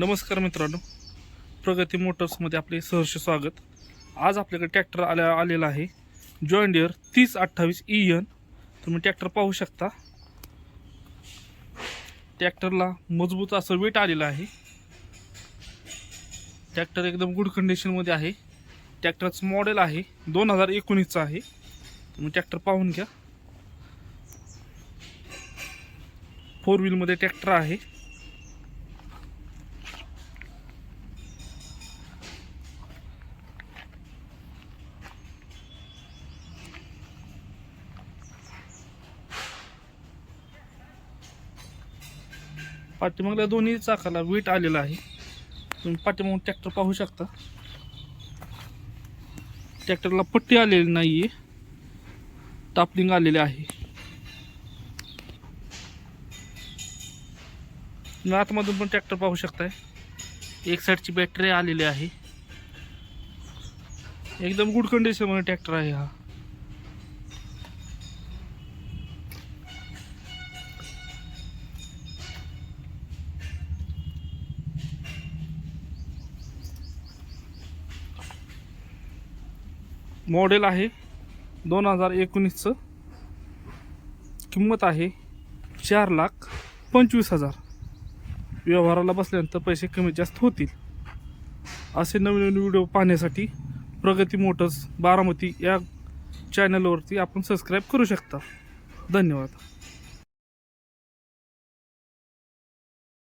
नमस्कार मित्रांनो. प्रगती मोटर्समध्ये आपले सहर्ष स्वागत. आज आपल्याकडे ट्रॅक्टर आल्या आलेला आहे. जॉईन डिअर तीस अठ्ठावीस ई एन तुम्ही ट्रॅक्टर पाहू शकता. ट्रॅक्टरला मजबूत असं वेट आलेलं आहे. ट्रॅक्टर एकदम गुड कंडिशनमध्ये आहे. ट्रॅक्टरचं मॉडेल आहे दोन हजार एकोणीसचं आहे. तुम्ही ट्रॅक्टर पाहून घ्या. फोर व्हीलमध्ये ट्रॅक्टर आहे. पाठीमागल्या दोन्ही चाकाला वीट आलेला आहे. तुम्ही पाठीमागून ट्रॅक्टर पाहू शकता. ट्रॅक्टरला पट्टी आलेली नाही आहे टापलिंग आलेली आहे. तुम्ही आतमधून पण ट्रॅक्टर पाहू शकताय. एक साईडची बॅटरी आलेली आहे. एकदम गुड कंडिशनमध्ये ट्रॅक्टर आहे हा. मॉडेल आहे दोन हजार एकोणीसचं. किंमत आहे चार लाख पंचवीस हजार. व्यवहाराला बसल्यानंतर पैसे कमी जास्त होतील. असे नवीन नवीन व्हिडिओ पाहण्यासाठी प्रगती मोटर्स बारामती या चॅनलवरती आपण सबस्क्राईब करू शकता. धन्यवाद.